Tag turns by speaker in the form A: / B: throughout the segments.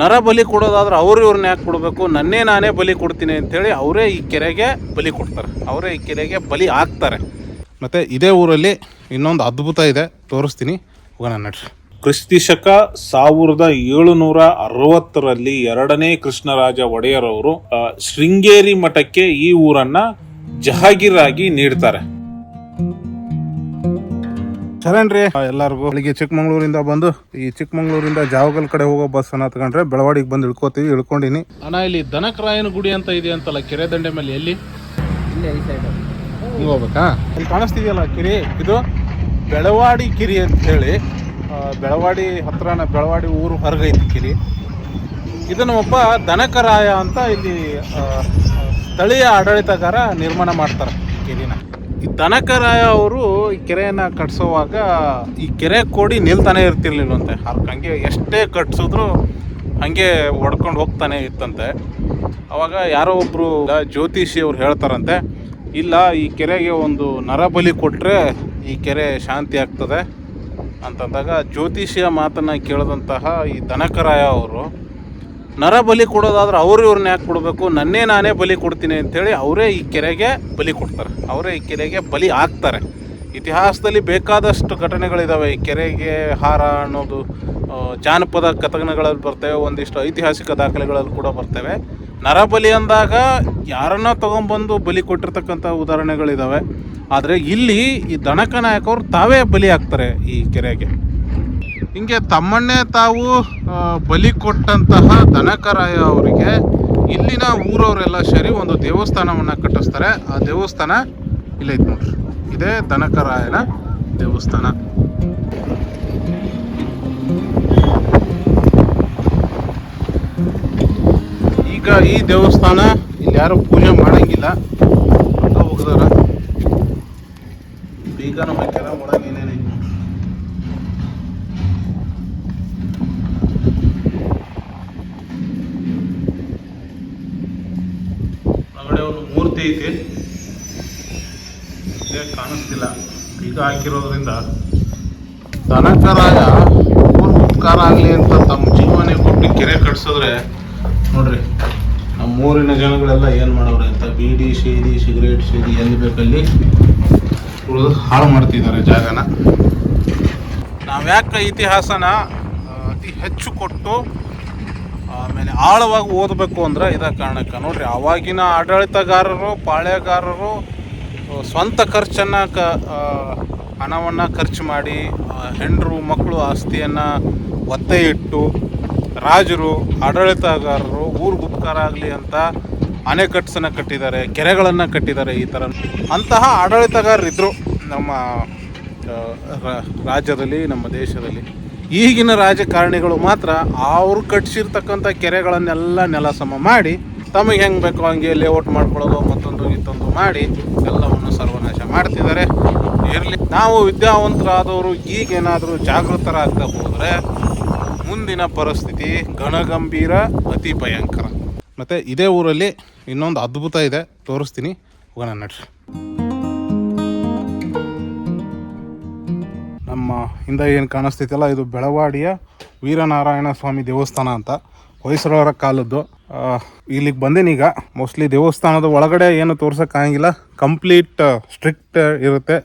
A: ನರ ಬಲಿ ಕೊಡೋದಾದ್ರೆ ಅವ್ರು ಇವ್ರನ್ನ ಯಾಕೆ ಕೊಡಬೇಕು? ನನ್ನೇ ನಾನೇ ಬಲಿ ಕೊಡ್ತೀನಿ ಅಂಥೇಳಿ ಅವರೇ ಈ ಕೆರೆಗೆ ಬಲಿ ಕೊಡ್ತಾರೆ. ಅವರೇ ಈ ಕೆರೆಗೆ ಬಲಿ ಹಾಕ್ತಾರೆ. ಮತ್ತು ಇದೇ ಊರಲ್ಲಿ ಇನ್ನೊಂದು ಅದ್ಭುತ ಇದೆ. ತೋರಿಸ್ತೀನಿ. ಹೋಗೋಣ ನಡ್ರಿ. ಕ್ರಿಸ್ತಿಶಕ ಸಾವಿರದ ಏಳುನೂರ ಅರವತ್ತರಲ್ಲಿ ಎರಡನೇ ಕೃಷ್ಣರಾಜ ಒಡೆಯರವರು ಶೃಂಗೇರಿ ಮಠಕ್ಕೆ ಈ ಊರನ್ನ ಜಹಾಗೀರಾಗಿ ನೀಡ್ತಾರೆ. ಶರಣ್ರಿ ಎಲ್ಲರಿಗೂ ಬೆಳಿಗ್ಗೆ ಚಿಕ್ಕಮಂಗ್ಳೂರಿಂದ ಬಂದು ಈ ಚಿಕ್ಕಮಂಗ್ಳೂರಿಂದ ಜಾವಗಲ್ ಕಡೆ ಹೋಗೋ ಬಸ್ ಅನ್ನ ತಗೊಂಡ್ರೆ ಬೆಳವಾಡಿಗೆ ಬಂದು ಇಳ್ಕೋತೀವಿ ಇಳ್ಕೊಂಡಿನಿ. ಅಣ್ಣ ಇಲ್ಲಿ ದನಕರಾಯನ ಗುಡಿ ಅಂತ ಇದೆ ಅಂತಲ್ಲ ಕೆರೆ ದಂಡೆ ಮೇಲೆ ಎಲ್ಲಿ? ಹಿಂಗ್ ಹೋಗ್ಬೇಕಾ? ಇಲ್ಲಿ ಕಾಣಿಸ್ತಿದೆಯಲ್ಲ ಕಿರಿ? ಇದು ಬೆಳವಾಡಿ ಕಿರಿ ಅಂತ ಹೇಳಿ ಬೆಳವಾಡಿ ಹತ್ರನ ಬೆಳವಾಡಿ ಊರು ಹೊರಗೈತಿ ಕಿರಿ. ಇದು ಒಬ್ಬ ದನಕರಾಯ ಅಂತ ಇಲ್ಲಿ ಸ್ಥಳೀಯ ಆಡಳಿತಗಾರ ನಿರ್ಮಾಣ ಮಾಡ್ತಾರೆ ಕೆರೆನ. ಈ ದನಕರಾಯ ಅವರು ಈ ಕೆರೆಯನ್ನ ಕಟ್ಸೋವಾಗ ಈ ಕೆರೆ ಕೋಡಿ ನಿಲ್ತಾನೆ ಇರ್ತಿರ್ಲಿಲ್ಲಂತೆ ಅದಕ್ಕೆ ಹಂಗೆ ಎಷ್ಟೇ ಕಟ್ಸಿದ್ರು ಹಂಗೆ ಹೊಡ್ಕೊಂಡು ಹೋಗ್ತಾನೆ ಇತ್ತಂತೆ. ಅವಾಗ ಯಾರೋ ಒಬ್ರು ಜ್ಯೋತಿಷಿ ಅವ್ರು ಹೇಳ್ತಾರಂತೆ, ಇಲ್ಲ, ಈ ಕೆರೆಗೆ ಒಂದು ನರಬಲಿ ಕೊಟ್ಟರೆ ಈ ಕೆರೆ ಶಾಂತಿ ಆಗ್ತದೆ. ಅಂತಂದಾಗ ಜ್ಯೋತಿಷಿಯ ಮಾತನ್ನು ಕೇಳಿದಂತಹ ಈ ದನಕರಾಯ ಅವರು ನರ ಬಲಿ ಕೊಡೋದಾದ್ರೆ ಅವ್ರು ಇವ್ರನ್ನ ಯಾಕೆ ಕೊಡಬೇಕು? ನನ್ನೇ ನಾನೇ ಬಲಿ ಕೊಡ್ತೀನಿ ಅಂಥೇಳಿ ಅವರೇ ಈ ಕೆರೆಗೆ ಬಲಿ ಕೊಡ್ತಾರೆ. ಅವರೇ ಈ ಕೆರೆಗೆ ಬಲಿ ಹಾಕ್ತಾರೆ. ಇತಿಹಾಸದಲ್ಲಿ ಬೇಕಾದಷ್ಟು ಘಟನೆಗಳಿದ್ದಾವೆ ಈ ಕೆರೆಗೆ ಹಾರ ಅನ್ನೋದು ಜಾನಪದ ಕಥನಗಳಲ್ಲಿ ಬರ್ತವೆ, ಒಂದಿಷ್ಟು ಐತಿಹಾಸಿಕ ದಾಖಲೆಗಳಲ್ಲಿ ಕೂಡ ಬರ್ತವೆ. ನರಬಲಿ ಅಂದಾಗ ಯಾರನ್ನ ತಗೊಂಬಂದು ಬಲಿ ಕೊಟ್ಟಿರ್ತಕ್ಕಂಥ ಉದಾಹರಣೆಗಳಿದ್ದಾವೆ ಆದರೆ ಇಲ್ಲಿ ಈ ದನಕ ನಾಯಕವ್ರು ತಾವೇ ಬಲಿ ಹಾಕ್ತಾರೆ ಈ ಕೆರೆಗೆ. ಹಿಂಗೆ ತಮ್ಮನ್ನೇ ತಾವು ಬಲಿ ಕೊಟ್ಟಂತಹ ದನಕರಾಯ ಅವರಿಗೆ ಇಲ್ಲಿನ ಊರವರೆಲ್ಲ ಸೇರಿ ಒಂದು ದೇವಸ್ಥಾನವನ್ನು ಕಟ್ಟಿಸ್ತಾರೆ. ಆ ದೇವಸ್ಥಾನ ಇಲ್ಲೈತೆ ನೋಡ್ರಿ. ಇದೇ ದನಕರಾಯನ ದೇವಸ್ಥಾನ. ಈಗ ಈ ದೇವಸ್ಥಾನ ಇಲ್ಲಿ ಯಾರು ಪೂಜೆ ಮಾಡಂಗಿಲ್ಲ. ಹಂಗ ಈಗ ನಮ್ಮ ಕೆಲವು ಒಳಗೆ ಈಗ ಹಾಕಿರೋದ್ರಿಂದ ದನಕರಾಯ ಉಪಕಾರ ಆಗಲಿ ಅಂತ ತಮ್ಮ ಜೀವನ ಕೊಟ್ಟು ಕೆರೆ ಕಟ್ಸಿದ್ರೆ ನೋಡ್ರಿ ನಮ್ಮ ಊರಿನ ಜನಗಳೆಲ್ಲ ಏನು ಮಾಡೋರು ಅಂತ ಬೀಡಿ ಶೇದಿ ಸಿಗರೇಟ್ ಶೇದಿ ಎಲ್ಲಿ ಬೇಕಲ್ಲಿ ಉಳಿದು ಹಾಳು ಮಾಡ್ತಿದ್ದಾರೆ ಜಾಗನ. ನಾವ್ಯಾಕೆ ಇತಿಹಾಸನ ಅತಿ ಹೆಚ್ಚು ಕೊಟ್ಟು, ಆಮೇಲೆ ಆಳವಾಗಿ ಓದಬೇಕು ಅಂದ್ರೆ ಇದ ಕಾರಣಕ್ಕೆ. ನೋಡ್ರಿ, ಅವಾಗಿನ ಆಡಳಿತಗಾರರು, ಪಾಳ್ಯಗಾರರು ಸ್ವಂತ ಖರ್ಚನ್ನು ಕ ಹಣವನ್ನು ಖರ್ಚು ಮಾಡಿ ಹೆಂಡರು ಮಕ್ಕಳು ಆಸ್ತಿಯನ್ನು ಒತ್ತೆ ಇಟ್ಟು, ರಾಜರು, ಆಡಳಿತಗಾರರು, ಊರು ಗುಪ್ಕಾರ ಆಗಲಿ ಅಂತ ಅಣೆಕಟ್ಟನ್ನು ಕಟ್ಟಿದ್ದಾರೆ, ಕೆರೆಗಳನ್ನು ಕಟ್ಟಿದ್ದಾರೆ ಈ ಥರ ಅಂತಹ ಆಡಳಿತಗಾರರಿದ್ದರು ನಮ್ಮ ರಾಜ್ಯದಲ್ಲಿ, ನಮ್ಮ ದೇಶದಲ್ಲಿ. ಈಗಿನ ರಾಜಕಾರಣಿಗಳು ಮಾತ್ರ ಅವರು ಕಟ್ಸಿರ್ತಕ್ಕಂಥ ಕೆರೆಗಳನ್ನೆಲ್ಲ ನೆಲಸಮ ಮಾಡಿ, ತಮಗೆ ಹೆಂಗೆ ಬೇಕೋ ಹಂಗೆ ಲೇಔಟ್ ಮಾಡ್ಕೊಳ್ಳೋದು, ಮತ್ತೊಂದು, ಇತ್ತೊಂದು ಮಾಡಿ ಸರ್ವನಾಶ ಮಾಡ್ತಿದ್ದಾರೆ. ಇರಲಿ. ನಾವು ವಿದ್ಯಾವಂತರಾದವರು ಈಗೇನಾದರೂ ಜಾಗೃತರಾಗ್ತಾ ಹೋದರೆ ಮುಂದಿನ ಪರಿಸ್ಥಿತಿ ಗಣಗಂಭೀರ ಅತಿ ಭಯಂಕರ. ಮತ್ತು ಇದೇ ಊರಲ್ಲಿ ಇನ್ನೊಂದು ಅದ್ಭುತ ಇದೆ. ತೋರಿಸ್ತೀನಿ. ಹೋಗೋಣ ನಡ್ರಿ. ನಮ್ಮ ಹಿಂದೆ ಏನು ಕಾಣಿಸ್ತೈತಲ್ಲ ಇದು ಬೆಳವಾಡಿಯ ವೀರನಾರಾಯಣ ಸ್ವಾಮಿ ದೇವಸ್ಥಾನ ಅಂತ. ಹೊಯ್ಸಳರ ಕಾಲದ್ದು. ಇಲ್ಲಿಗೆ ಬಂದೇನೀಗ ಮೋಸ್ಟ್ಲಿ ದೇವಸ್ಥಾನದ ಒಳಗಡೆ ಏನು ತೋರ್ಸೋಕ್ಕಾಗಿಲ್ಲ ಕಂಪ್ಲೀಟ್ ಸ್ಟ್ರಿಕ್ಟ್ ಇರುತ್ತೆ.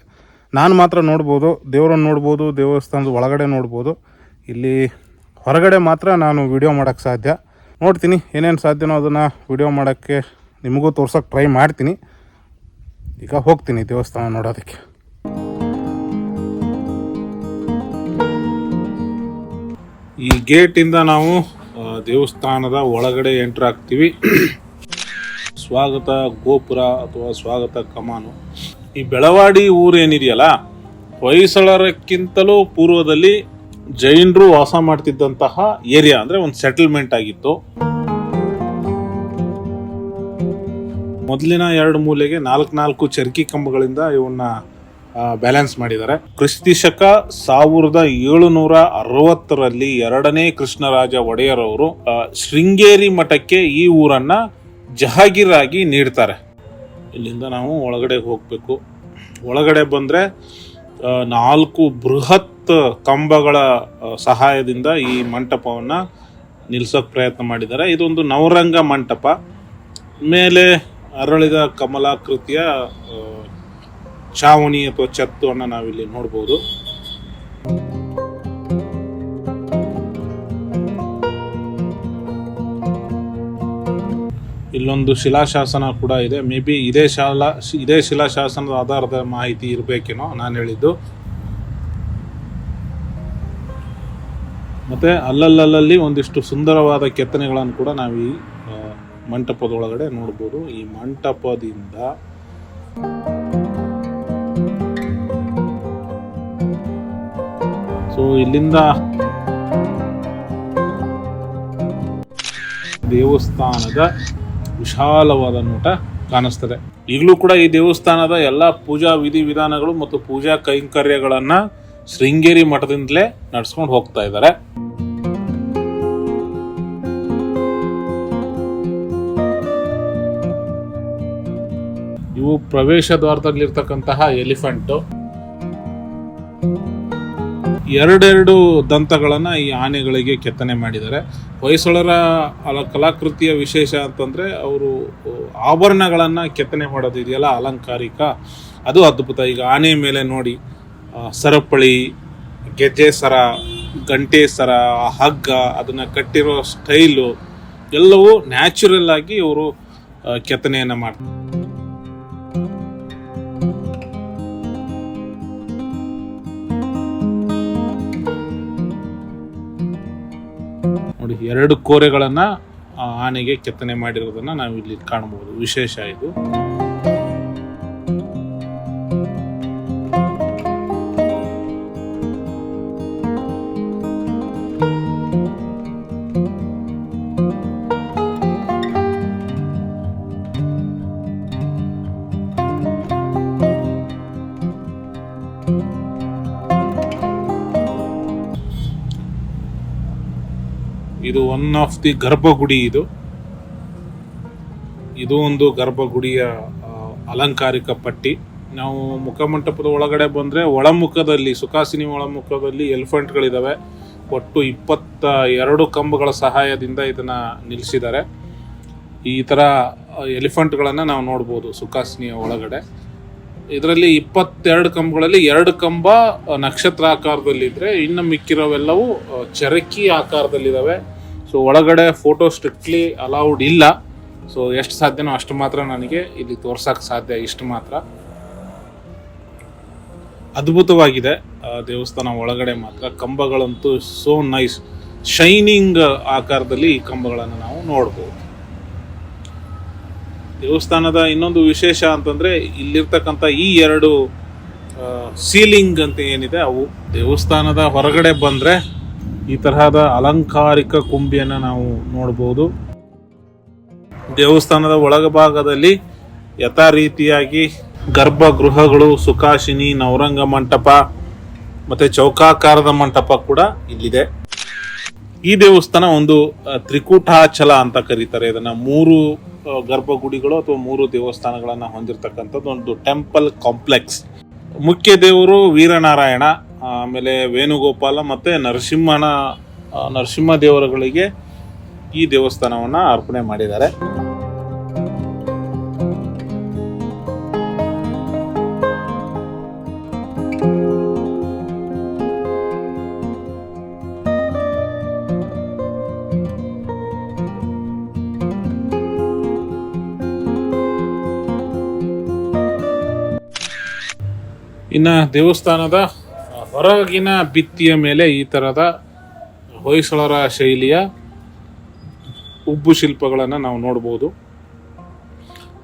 A: ನಾನು ಮಾತ್ರ ನೋಡ್ಬೋದು, ದೇವರನ್ನು ನೋಡ್ಬೋದು, ದೇವಸ್ಥಾನದ ಒಳಗಡೆ ನೋಡ್ಬೋದು. ಇಲ್ಲಿ ಹೊರಗಡೆ ಮಾತ್ರ ನಾನು ವಿಡಿಯೋ ಮಾಡೋಕ್ಕೆ ಸಾಧ್ಯ. ನೋಡ್ತೀನಿ, ಏನೇನು ಸಾಧ್ಯನೋ ಅದನ್ನು ವಿಡಿಯೋ ಮಾಡೋಕ್ಕೆ ನಿಮಗೂ ತೋರ್ಸೋಕ್ಕೆ ಟ್ರೈ ಮಾಡ್ತೀನಿ. ಈಗ ಹೋಗ್ತೀನಿ ದೇವಸ್ಥಾನ ನೋಡೋದಕ್ಕೆ. ಈ ಗೇಟಿಂದ ನಾವು ದೇವಸ್ಥಾನದ ಒಳಗಡೆ ಎಂಟ್ರ್ ಆಗ್ತೀವಿ. ಸ್ವಾಗತ ಗೋಪುರ ಅಥವಾ ಸ್ವಾಗತ ಕಮಾನು. ಈ ಬೆಳವಾಡಿ ಊರೇನಿದೆಯಲ್ಲ ಹೊಯ್ಸಳರಕ್ಕಿಂತಲೂ ಪೂರ್ವದಲ್ಲಿ ಜೈನರು ವಾಸ ಮಾಡ್ತಿದ್ದಂತಹ ಏರಿಯಾ ಅಂದ್ರೆ ಒಂದು ಸೆಟಲ್ಮೆಂಟ್ ಆಗಿತ್ತು. ಮೊದಲಿನ ಎರಡು ಮೂಲೆಗೆ ನಾಲ್ಕು ನಾಲ್ಕು ಚರ್ಕಿ ಕಂಬಗಳಿಂದ ಇವನ್ನ ಬ್ಯಾಲೆನ್ಸ್ ಮಾಡಿದ್ದಾರೆ. ಕ್ರಿಸ್ತಿಶಕ ಸಾವಿರದ ಏಳುನೂರ ಅರವತ್ತರಲ್ಲಿ ಎರಡನೇ ಕೃಷ್ಣರಾಜ ಒಡೆಯರ್ ಅವರು ಶೃಂಗೇರಿ ಮಠಕ್ಕೆ ಈ ಊರನ್ನ ಜಹಾಗೀರಾಗಿ ನೀಡ್ತಾರೆ. ಇಲ್ಲಿಂದ ನಾವು ಒಳಗಡೆ ಹೋಗಬೇಕು. ಒಳಗಡೆ ಬಂದ್ರೆ ನಾಲ್ಕು ಬೃಹತ್ ಕಂಬಗಳ ಸಹಾಯದಿಂದ ಈ ಮಂಟಪವನ್ನ ನಿಲ್ಸೋಕೆ ಪ್ರಯತ್ನ ಮಾಡಿದ್ದಾರೆ. ಇದೊಂದು ನವರಂಗ ಮಂಟಪ. ಮೇಲೆ ಅರಳಿದ ಕಮಲಾಕೃತಿಯ ಛಾವಣಿ ಅಥವಾ ಛತ್ತನ್ನು ನಾವಿಲ್ಲಿ ನೋಡ್ಬೋದು. ಇಲ್ಲೊಂದು ಶಿಲಾಶಾಸನ ಕೂಡ ಇದೆ. ಮೇ ಬಿ ಇದೇ ಶಾಲಾ, ಇದೇ ಶಿಲಾಶಾಸನದ ಆಧಾರದ ಮಾಹಿತಿ ಇರಬೇಕೇನೋ ನಾನು ಹೇಳಿದ್ದು. ಮತ್ತೆ ಅಲ್ಲಲ್ಲಲ್ಲಿ ಒಂದಿಷ್ಟು ಸುಂದರವಾದ ಕೆತ್ತನೆಗಳನ್ನು ಕೂಡ ನಾವು ಈ ಮಂಟಪದೊಳಗಡೆ ನೋಡ್ಬೋದು. ಈ ಮಂಟಪದಿಂದ ಸೊ ಇಲ್ಲಿಂದ ದೇವಸ್ಥಾನದ ವಿಶಾಲವಾದ ನೋಟ ಕಾಣಿಸ್ತದೆ. ಈಗಲೂ ಕೂಡ ಈ ದೇವಸ್ಥಾನದ ಎಲ್ಲ ಪೂಜಾ ವಿಧಿ ವಿಧಾನಗಳು ಮತ್ತು ಪೂಜಾ ಕೈಂಕರ್ಯಗಳನ್ನ ಶೃಂಗೇರಿ ಮಠದಿಂದಲೇ ನಡ್ಸ್ಕೊಂಡು ಹೋಗ್ತಾ ಇದ್ದಾರೆ. ಇವು ಪ್ರವೇಶ ದ್ವಾರದಲ್ಲಿರ್ತಕ್ಕಂತಹ ಎಲಿಫೆಂಟು. ಎರಡೆರಡು ದಂತಗಳನ್ನ ಈ ಆನೆಗಳಿಗೆ ಕೆತ್ತನೆ ಮಾಡಿದ್ದಾರೆ. ಹೊಯ್ಸಳರ ಅಲ, ಕಲಾಕೃತಿಯ ವಿಶೇಷ ಅಂತಂದ್ರೆ ಅವರು ಆಭರಣಗಳನ್ನ ಕೆತ್ತನೆ ಮಾಡೋದಿದೆಯಲ್ಲ ಅಲಂಕಾರಿಕ. ಅದು ಅದ್ಭುತ. ಈಗ ಆನೆ ಮೇಲೆ ನೋಡಿ ಸರಪಳಿ ಗೆಜ್ಜೆ ಸರ ಗಂಟೆ ಸರ ಹಗ್ಗ, ಅದನ್ನ ಕಟ್ಟಿರೋ ಸ್ಟೈಲು ಎಲ್ಲವೂ ನ್ಯಾಚುರಲ್ ಆಗಿ ಇವರು ಕೆತ್ತನೆಯನ್ನ ಮಾಡ್ತಾರೆ. ಎರಡು ಕೋರೆಗಳನ್ನು ಆನೆಗೆ ಕೆತ್ತನೆ ಮಾಡಿರೋದನ್ನು ನಾವು ಇಲ್ಲಿ ಕಾಣಬಹುದು. ವಿಶೇಷ ಇದು. ಇದು ಒನ್ ಆಫ್ ದಿ ಗರ್ಭಗುಡಿ ಇದು. ಇದು ಒಂದು ಗರ್ಭಗುಡಿಯ ಅಲಂಕಾರಿಕ ಪಟ್ಟಿ. ನಾವು ಮುಖಮಂಟಪದ ಒಳಗಡೆ ಬಂದ್ರೆ ಒಳಮುಖದಲ್ಲಿ, ಸುಖಾಸಿನಿ ಒಳಮುಖದಲ್ಲಿ ಎಲಿಫೆಂಟ್ಗಳಿದಾವೆ. ಒಟ್ಟು ಇಪ್ಪತ್ತ ಎರಡು ಕಂಬಗಳ ಸಹಾಯದಿಂದ ಇದನ್ನ ನಿಲ್ಲಿಸಿದ್ದಾರೆ ಈ ತರ ಎಲಿಫೆಂಟ್ಗಳನ್ನು ನಾವು ನೋಡ್ಬೋದು ಸುಖಾಸಿನಿಯ ಒಳಗಡೆ. ಇದರಲ್ಲಿ ಇಪ್ಪತ್ತೆರಡು ಕಂಬಗಳಲ್ಲಿ ಎರಡು ಕಂಬ ನಕ್ಷತ್ರ ಆಕಾರದಲ್ಲಿದ್ರೆ ಇನ್ನು ಮಿಕ್ಕಿರೋವೆಲ್ಲವೂ ಚರಕಿ ಆಕಾರದಲ್ಲಿದ್ದಾವೆ ಸೊ ಒಳಗಡೆ ಫೋಟೋ ಸ್ಟ್ರಿಕ್ಟ್ಲಿ ಅಲೌಡ್ ಇಲ್ಲ. ಸೊ ಎಷ್ಟು ಸಾಧ್ಯನೋ ಅಷ್ಟು ಮಾತ್ರ ನನಗೆ ಇಲ್ಲಿ ತೋರ್ಸೋಕೆ ಸಾಧ್ಯ ಇಷ್ಟು ಮಾತ್ರ. ಅದ್ಭುತವಾಗಿದೆ. ದೇವಸ್ಥಾನ ಒಳಗಡೆ ಮಾತ್ರ ಕಂಬಗಳಂತೂ ಸೋ ನೈಸ್ ಶೈನಿಂಗ್ ಆಕಾರದಲ್ಲಿ ಈ ಕಂಬಗಳನ್ನು ನಾವು ನೋಡ್ಬೋದು. ದೇವಸ್ಥಾನದ ಇನ್ನೊಂದು ವಿಶೇಷ ಅಂತಂದ್ರೆ ಇಲ್ಲಿರ್ತಕ್ಕಂಥ ಈ ಎರಡು ಸೀಲಿಂಗ್ ಅಂತ ಏನಿದೆ, ಅವು ದೇವಸ್ಥಾನದ ಹೊರಗಡೆ ಬಂದ್ರೆ ಈ ತರಹದ ಅಲಂಕಾರಿಕ ಕುಂಬಿಯನ್ನು ನಾವು ನೋಡಬಹುದು ದೇವಸ್ಥಾನದ ಒಳಭಾಗದಲ್ಲಿ ಯಥಾ ರೀತಿಯಾಗಿ ಗರ್ಭಗೃಹಗಳು, ಸುಖಾಶಿನಿ, ನವರಂಗ ಮಂಟಪ ಮತ್ತೆ ಚೌಕಾಕಾರದ ಮಂಟಪ ಕೂಡ ಇಲ್ಲಿದೆ. ಈ ದೇವಸ್ಥಾನ ಒಂದು ತ್ರಿಕೂಟಾಚಲ ಅಂತ ಕರೀತಾರೆ. ಇದನ್ನ ಮೂರು ಗರ್ಭಗುಡಿಗಳು ಅಥವಾ ಮೂರು ದೇವಸ್ಥಾನಗಳನ್ನ ಹೊಂದಿರತಕ್ಕಂಥದ್ದು ಒಂದು ಟೆಂಪಲ್ ಕಾಂಪ್ಲೆಕ್ಸ್. ಮುಖ್ಯ ದೇವರು ವೀರನಾರಾಯಣ. ಆಮೇಲೆ ವೇಣುಗೋಪಾಲ ಮತ್ತು ನರಸಿಂಹನ ನರಸಿಂಹ ದೇವರುಗಳಿಗೆ ಈ ದೇವಸ್ಥಾನವನ್ನು ಅರ್ಪಣೆ ಮಾಡಿದ್ದಾರೆ. ಇನ್ನು ದೇವಸ್ಥಾನದ ಹೊರಗಿನ ಭಿತ್ತಿಯ ಮೇಲೆ ಈ ತರದ ಹೊಯ್ಸಳರ ಶೈಲಿಯ ಉಬ್ಬು ಶಿಲ್ಪಗಳನ್ನು ನಾವು ನೋಡ್ಬೋದು.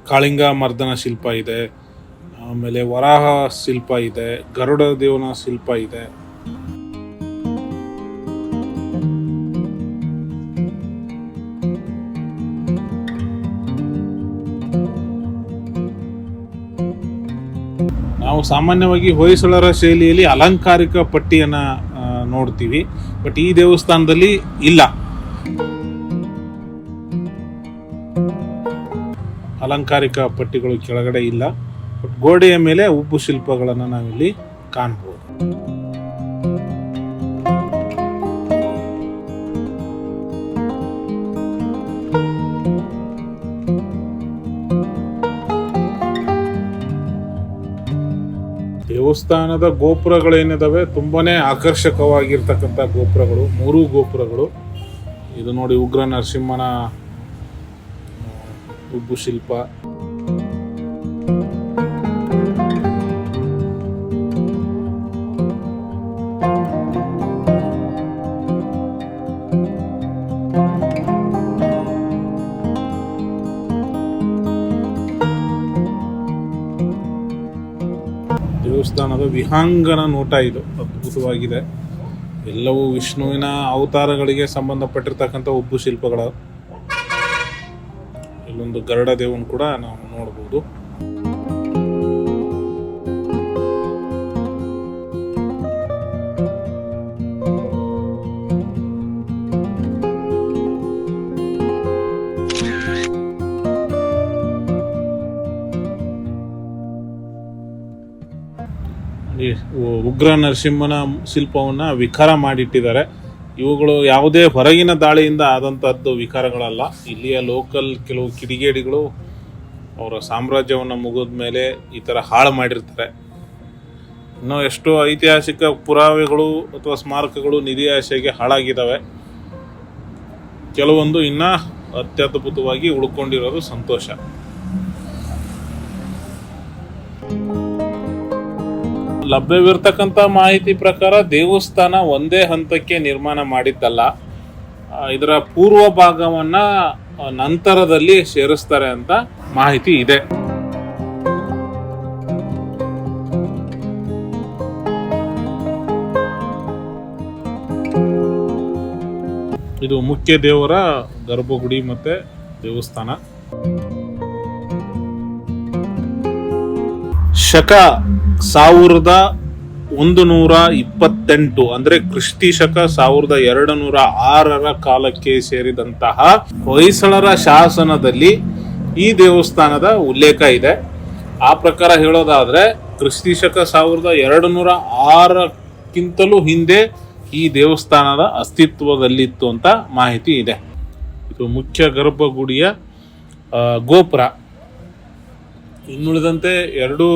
A: ಕಾಳಿಂಗ ಮರ್ದನ ಶಿಲ್ಪ ಇದೆ. ಆಮೇಲೆ ವರಾಹ ಶಿಲ್ಪ ಇದೆ. ಗರುಡ ದೇವನ ಶಿಲ್ಪ ಇದೆ. ನಾವು ಸಾಮಾನ್ಯವಾಗಿ ಹೊಯ್ಸಳರ ಶೈಲಿಯಲ್ಲಿ ಅಲಂಕಾರಿಕ ಪಟ್ಟಿಯನ್ನ ನೋಡ್ತೀವಿ. ಬಟ್ ಈ ದೇವಸ್ಥಾನದಲ್ಲಿ ಇಲ್ಲ. ಅಲಂಕಾರಿಕ ಪಟ್ಟಿಗಳು ಕೆಳಗಡೆ ಇಲ್ಲ. ಬಟ್ ಗೋಡೆಯ ಮೇಲೆ ಉಬ್ಬು ಶಿಲ್ಪಗಳನ್ನು ನಾವಿಲ್ಲಿ ಕಾಣಬಹುದು ದೇವಸ್ಥಾನದ ಗೋಪುರಗಳೇನಿದ್ದಾವೆ ತುಂಬಾನೇ ಆಕರ್ಷಕವಾಗಿರ್ತಕ್ಕಂಥ ಗೋಪುರಗಳು ಮೂರೂ ಗೋಪುರಗಳು. ಇದು ನೋಡಿ ಉಗ್ರ ನರಸಿಂಹನ ಉಬ್ಬು ಶಿಲ್ಪ. ವಿಹಾಂಗನ ನೋಟ ಇದು. ಅದ್ಭುತವಾಗಿದೆ. ಎಲ್ಲವೂ ವಿಷ್ಣುವಿನ ಅವತಾರಗಳಿಗೆ ಸಂಬಂಧಪಟ್ಟಿರ್ತಕ್ಕಂಥ ಉಬ್ಬು ಶಿಲ್ಪಗಳು ಇಲ್ಲೊಂದು ಗರುಡ ದೇವನ್ ಕೂಡ ನಾವು ನೋಡಬಹುದು ಉಗ್ರ ನರಸಿಂಹನ ಶಿಲ್ಪವನ್ನ ವಿಕಾರ ಮಾಡಿಟ್ಟಿದ್ದಾರೆ. ಇವುಗಳು ಯಾವುದೇ ಹೊರಗಿನ ದಾಳಿಯಿಂದ ಆದಂಥದ್ದು ವಿಕಾರಗಳಲ್ಲ. ಇಲ್ಲಿಯ ಲೋಕಲ್ ಕೆಲವು ಕಿಡಿಗೇಡಿಗಳು ಅವರ ಸಾಮ್ರಾಜ್ಯವನ್ನು ಮುಗಿದ ಮೇಲೆ ಈ ಥರ ಹಾಳು ಮಾಡಿರ್ತಾರೆ. ಇನ್ನೂ ಎಷ್ಟೋ ಐತಿಹಾಸಿಕ ಪುರಾವೆಗಳು ಅಥವಾ ಸ್ಮಾರಕಗಳು ನಿಧಿ ಆಶೆಗೆ ಹಾಳಾಗಿದ್ದಾವೆ ಕೆಲವೊಂದು ಇನ್ನ ಅತ್ಯದ್ಭುತವಾಗಿ ಉಳ್ಕೊಂಡಿರೋದು ಸಂತೋಷ. ಲಭ್ಯವಿರ್ತಕ್ಕಂಥ ಮಾಹಿತಿ ಪ್ರಕಾರ ದೇವಸ್ಥಾನ ಒಂದೇ ಹಂತಕ್ಕೆ ನಿರ್ಮಾಣ ಮಾಡಿದ್ದಲ್ಲ ಇದರ ಪೂರ್ವ ಭಾಗವನ್ನ ನಂತರದಲ್ಲಿ ಸೇರಿಸ್ತಾರೆ ಅಂತ ಮಾಹಿತಿ ಇದೆ. ಇದು ಮುಖ್ಯ ದೇವರ ಗರ್ಭಗುಡಿ ಮತ್ತೆ ದೇವಸ್ಥಾನ. ಶಕ ಸಾವಿರದ ಒಂದು ನೂರ ಇಪ್ಪತ್ತೆಂಟು ಅಂದ್ರೆ ಕ್ರಿಸ್ತಿ ಶಕ ಸಾವಿರದ ಎರಡು ನೂರ ಆರರ ಕಾಲಕ್ಕೆ ಸೇರಿದಂತಹ ಹೊಯ್ಸಳರ ಶಾಸನದಲ್ಲಿ ಈ ದೇವಸ್ಥಾನದ ಉಲ್ಲೇಖ ಇದೆ. ಆ ಪ್ರಕಾರ ಹೇಳೋದಾದ್ರೆ ಕ್ರಿಸ್ತಿ ಶಕ ಸಾವಿರದ ಎರಡು ನೂರ ಆರಕ್ಕಿಂತಲೂ ಹಿಂದೆ ಈ ದೇವಸ್ಥಾನದ ಅಸ್ತಿತ್ವದಲ್ಲಿತ್ತು ಅಂತ ಮಾಹಿತಿ ಇದೆ. ಇದು ಮುಖ್ಯ ಗರ್ಭಗುಡಿಯ ಗೋಪುರ. ಇನ್ನುಳಿದಂತೆ ಎರಡು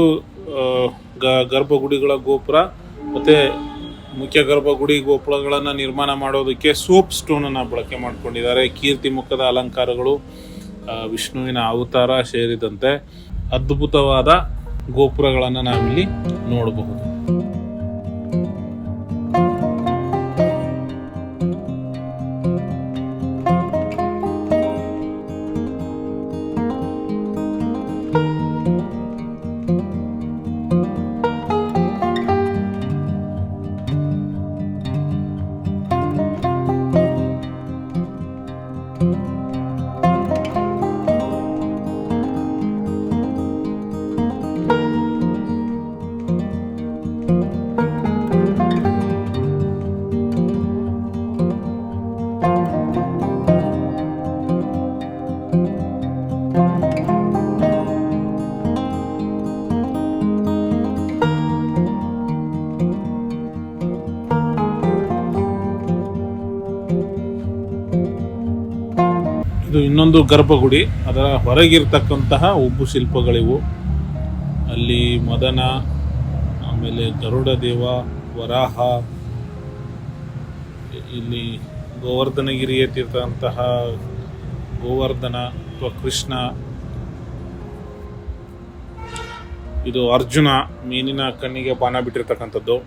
A: ಗ- ಗರ್ಭಗುಡಿಗಳ ಗೋಪುರ, ಮತ್ತೆ ಮುಖ್ಯ ಗರ್ಭಗುಡಿ ಗೋಪುರಗಳನ್ನು ನಿರ್ಮಾಣ ಮಾಡೋದಕ್ಕೆ ಸೋಪ್ ಸ್ಟೋನನ್ನು ಬಳಕೆ ಮಾಡಿಕೊಂಡಿದ್ದಾರೆ. ಕೀರ್ತಿ ಮುಖದ ಅಲಂಕಾರಗಳು ವಿಷ್ಣುವಿನ ಅವತಾರ ಸೇರಿದಂತೆ ಅದ್ಭುತವಾದ ಗೋಪುರಗಳನ್ನು ನಾವಿಲ್ಲಿ ನೋಡಬಹುದು. ಇನ್ನೊಂದು ಗರ್ಭಗುಡಿ, ಅದರ ಹೊರಗಿರ್ತಕ್ಕಂತಹ ಉಬ್ಬು ಶಿಲ್ಪಗಳಿವು. ಅಲ್ಲಿ ಮದನ, ಆಮೇಲೆ ಗರುಡ ದೇವ ವರಾಹ, ಇಲ್ಲಿ ಗೋವರ್ಧನಗಿರಿ ಎತ್ತಿರ್ತಂತಹ ಗೋವರ್ಧನ ಅಥವಾ ಕೃಷ್ಣ ಇದು ಅರ್ಜುನ ಮೀನಿನ ಕಣ್ಣಿಗೆ ಬಾಣ ಬಿಟ್ಟಿರ್ತಕ್ಕಂಥದ್ದು.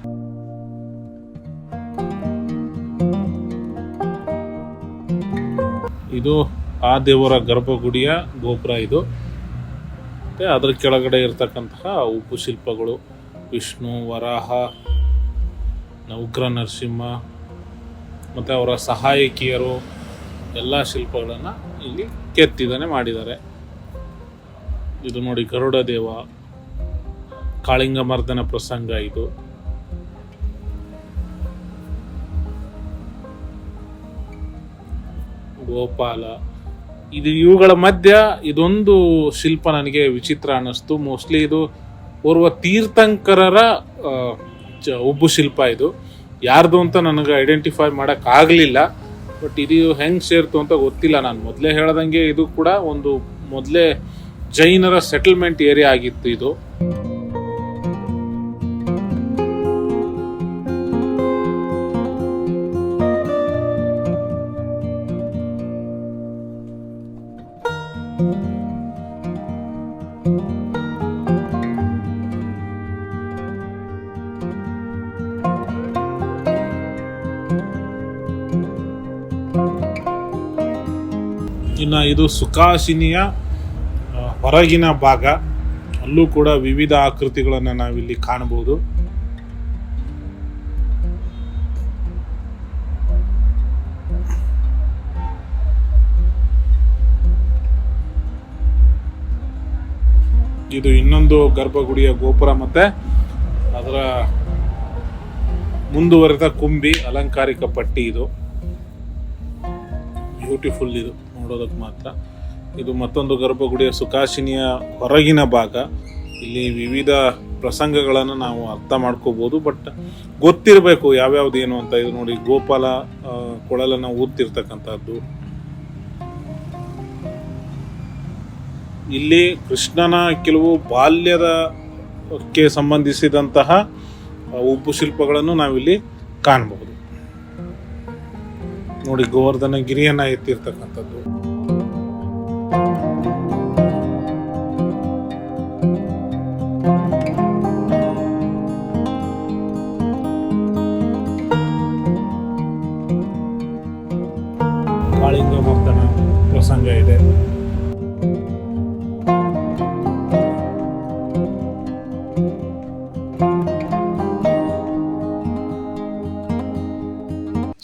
A: ಇದು ಆ ದೇವರ ಗರ್ಭಗುಡಿಯ ಗೋಪುರ ಇದು. ಮತ್ತು ಅದರ ಕೆಳಗಡೆ ಇರತಕ್ಕಂತಹ ಉಪ್ಪು ಶಿಲ್ಪಗಳು, ವಿಷ್ಣು, ವರಾಹ ಉಗ್ರ ನರಸಿಂಹ, ಮತ್ತು ಅವರ ಸಹಾಯಕಿಯರು, ಎಲ್ಲ ಶಿಲ್ಪಗಳನ್ನು ಇಲ್ಲಿ ಕೆತ್ತಿದನೆ ಮಾಡಿದ್ದಾರೆ. ಇದು ನೋಡಿ ಗರುಡ ದೇವ, ಕಾಳಿಂಗ ಮರ್ದನ ಪ್ರಸಂಗ ಇದು. ಗೋಪಾಲ ಇದು ಇವುಗಳ ಮಧ್ಯ ಇದೊಂದು ಶಿಲ್ಪ ನನಗೆ ವಿಚಿತ್ರ ಅನ್ನಿಸ್ತು. ಮೋಸ್ಟ್ಲಿ ಇದು ಓರ್ವ ತೀರ್ಥಂಕರರ ಉಬ್ಬು ಶಿಲ್ಪ ಇದು. ಯಾರ್ದು ಅಂತ ನನಗೆ ಐಡೆಂಟಿಫೈ ಮಾಡೋಕ್ಕಾಗಲಿಲ್ಲ. ಬಟ್ ಇದು ಹೆಂಗೆ ಸೇರ್ತು ಅಂತ ಗೊತ್ತಿಲ್ಲ ನಾನು. ಮೊದಲೇ ಹೇಳ್ದಂಗೆ ಇದು ಕೂಡ ಒಂದು ಮೊದಲೇ ಜೈನರ ಸೆಟಲ್ಮೆಂಟ್ ಏರಿಯಾ ಆಗಿತ್ತು ಇದು. ಇದು ಸುಖಾಸಿನಿಯ ಹೊರಗಿನ ಭಾಗ. ಅಲ್ಲೂ ಕೂಡ ವಿವಿಧ ಆಕೃತಿಗಳನ್ನು ನಾವಿಲ್ಲಿ ಕಾಣಬಹುದು. ಇದು ಇನ್ನೊಂದು ಗರ್ಭಗುಡಿಯ ಗೋಪುರ ಮತ್ತೆ ಅದರ ಮುಂದುವರೆದ ಕುಂಬಿ ಅಲಂಕಾರಿಕ ಪಟ್ಟಿ ಇದು. ಬ್ಯೂಟಿಫುಲ್ ಇದು. ನೋಡೋದಕ್ಕೆ ಮಾತ್ರ. ಇದು ಮತ್ತೊಂದು ಗರ್ಭಗುಡಿಯ ಸುಖಾಸಿನಿಯ ಹೊರಗಿನ ಭಾಗ. ಇಲ್ಲಿ ವಿವಿಧ ಪ್ರಸಂಗಗಳನ್ನು ನಾವು ಅರ್ಥ ಮಾಡ್ಕೋಬೋದು, ಬಟ್ ಗೊತ್ತಿರಬೇಕು ಯಾವ್ಯಾವ್ದು ಏನು ಅಂತ. ಇದು ನೋಡಿ ಗೋಪಾಲ ಕೊಳಲನ್ನು ಊದ್ತಿರ್ತಕ್ಕಂಥದ್ದು. ಇಲ್ಲಿ ಕೃಷ್ಣನ ಕೆಲವು ಬಾಲ್ಯದ ಕ್ಕೆ ಸಂಬಂಧಿಸಿದಂತಹ ಉಬ್ಬು ಶಿಲ್ಪಗಳನ್ನು ನಾವಿಲ್ಲಿ ಕಾಣಬಹುದು ನೋಡಿ ಗೋವರ್ಧನ ಗಿರಿಯನ್ನ ಎತ್ತಿರ್ತಕ್ಕಂಥದ್ದು. ಕಾಳಿಂಗ ಭಕ್ತನ ಪ್ರಸಂಗ ಇದೆ.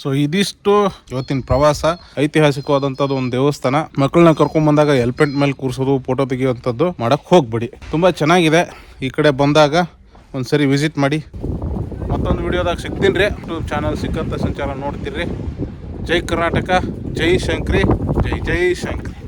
A: ಸೊ ಇದಿಷ್ಟು ಇವತ್ತಿನ ಪ್ರವಾಸ. ಐತಿಹಾಸಿಕವಾದಂಥದ್ದು ಒಂದು ದೇವಸ್ಥಾನ. ಮಕ್ಕಳನ್ನ ಕರ್ಕೊಂಡ್ ಬಂದಾಗ ಎಲ್ಪೆಂಟ್ ಮೇಲೆ ಕೂರಿಸೋದು ಫೋಟೋ ತೆಗಿಯುವಂಥದ್ದು ಮಾಡಕ್ ಹೋಗ್ಬೇಡಿ. ತುಂಬಾ ಚೆನ್ನಾಗಿದೆ. ಈ ಕಡೆ ಬಂದಾಗ ಒಂದ್ಸರಿ ವಿಸಿಟ್ ಮಾಡಿ. ಮತ್ತೊಂದು ವಿಡಿಯೋದಾಗ ಸಿಗ್ತೀನಿ ರೀ. ಯೂಟ್ಯೂಬ್ ಚಾನಲ್ ಸಿಕ್ಕಂತ ಸಂಚಾರ ನೋಡ್ತೀರಿ. ಜೈ ಕರ್ನಾಟಕ ಜೈ ಶಂಕ್ರಿ ಜೈ ಜೈ ಶಂಕ್ರಿ.